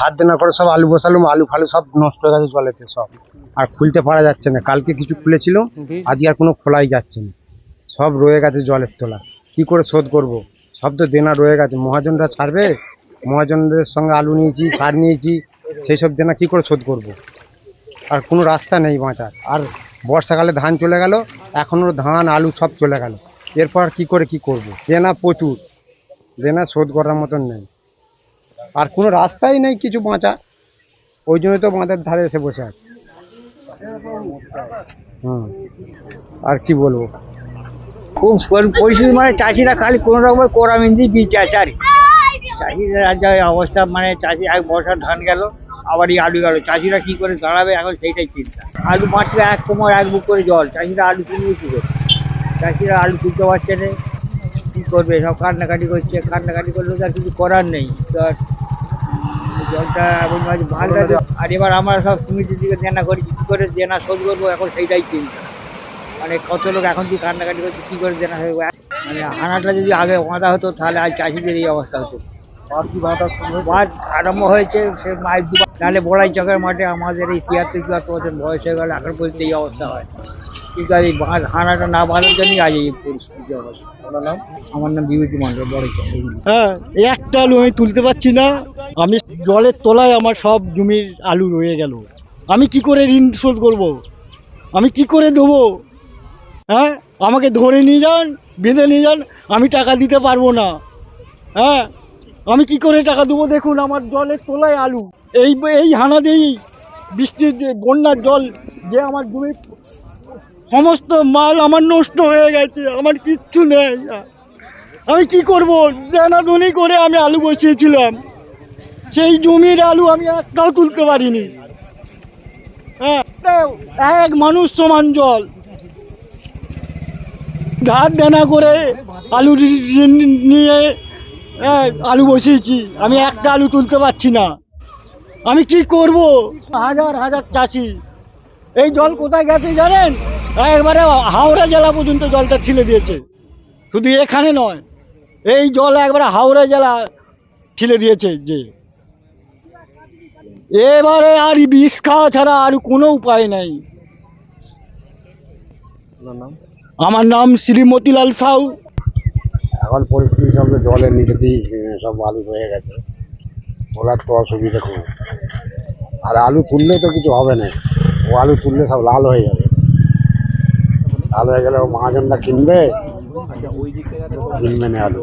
হাত দেনা করে সব আলু বসালুম আলু ফালু সব নষ্ট হয়ে গেছে জলেতে সব। আর খুলতে পারা যাচ্ছে না। কালকে কিছু খুলেছিল আজকে আর কোনো খোলাই যাচ্ছে না। সব রয়ে গেছে জলের তোলা। কি করে শোধ করব? সব তো দেনা রয়ে গেছে। মহাজনরা ছাড়বে? মহাজনদের সঙ্গে আলু নিয়েছি সার নিয়েছি সেই সব দেনা কি করে শোধ করব? আর কোনো রাস্তা নেই বাঁচার। আর বর্ষাকালে ধান চলে গেল এখনও ধান আলু সব চলে গেল। এরপর কি করে কি করব? দেনা প্রচুর। দেনা শোধ করার মতন নেই। আর কোনো রাস্তাই নেই কিছু বাঁচা। ওই জন্য তো বাঁধের ধারে এসে বসে আছে। আর কি বলব? খুব পরিস্থিতি মানে চাষিরা খালি কোনো রকমের কোরামিন্দি বীজ আছে আর কি। চাষিদের যা অবস্থা মানে চাষি এক বর্ষার ধান গেল, আবার এই আলু গেল। চাষিরা কি করে দাঁড়াবে এখন সেইটাই চিন্তা। আলু মাছটা এক কোমর, এক বুক করে জল। চাষিরা আলু তুলবে কি করে? চাষিরা আলু তুলতে পারছে না। কি করবে? সব কান্নাকাটি করছে, কান্নাকাটি করলে তো আর কিছু করার নেই। তো জলটা ভাবে ভালো আর এবার আমরা সব সমিতির দিকে দেনা করি কি করে দেনা শোধ করব? এখন সেইটাই চিন্তা। মানে কত লোক এখন কি কান্নাকাটি করছে কি করে দেনা হবে মানে হানাটা যদি আগে বাঁধা হতো তাহলে আজ চাষিদের এই অবস্থা হতো। মাছ আরম্ভ হয়েছে সে মাছ দুবার নাহলে বড়াই চকের মাঠে আমাদের এই তিয়াত্তর চুয়াত্তর বছর বয়স হয়ে গেল এখন পর্যন্ত এই অবস্থা হয়। কিন্তু আর এই বাঁধ হানাটা না বাঁধার জন্যই আজ এই পরিস্থিতি অবস্থা। আমার নাম? আমার নাম বিভূতি মন্ডল বড় হ্যাঁ একটা আলু আমি তুলতে পারছি না। আমি জলের তলায় আমার সব জমির আলু রয়ে গেল। আমি কি করে ঋণ শোধ করব? আমি কি করে দেবো? হ্যাঁ? আমাকে ধরে নিয়ে যান, বেঁধে নিয়ে যান, আমি টাকা দিতে পারব না। হ্যাঁ? আমি কি করে টাকা দেবো? দেখুন, আমার জলের তলায় আলু। এই এই হানা দিয়েই বৃষ্টির যে বন্যার জল যে আমার জমির সমস্ত মাল আমার নষ্ট হয়ে গেছে, আমার কিচ্ছু নেই। আমি কি করব? দেনাদনি করে আমি আলু বসিয়েছিলাম। সেই জমির আলু আমি একটাও তুলতে পারিনি। হ্যাঁ এক মানুষ সমান জল। ধার দেনা করে আলু নিয়ে হ্যাঁ, আলু বসিয়েছি। আমি একটা আলু তুলতে পারছি না। আমি কি করব? হাজার হাজার চাষি। এই জল কোথায় গেছে জানেন? একবারে হাওড়া জেলা পর্যন্ত জলটা ছিলে দিয়েছে। শুধু এখানে নয় এই জল একবারে হাওড়া জেলা ঠেলে দিয়েছে যে এবারে আর বিষ খাওয়া ছাড়া আর কোনো উপায় নাই। আমার নাম শ্রীমতিলাল সাউ। এখন পরিস্থিতি সব জলের নিচেতেই সব আলু হয়ে গেছে। তোলার তো অসুবিধা খুব। আর আলু তুললে তো কিছু হবে না। ও আলু তুললে সব লাল হয়ে যাবে। লাল হয়ে গেলে ও মহাজনটা কিনবে কিনবে না আলু।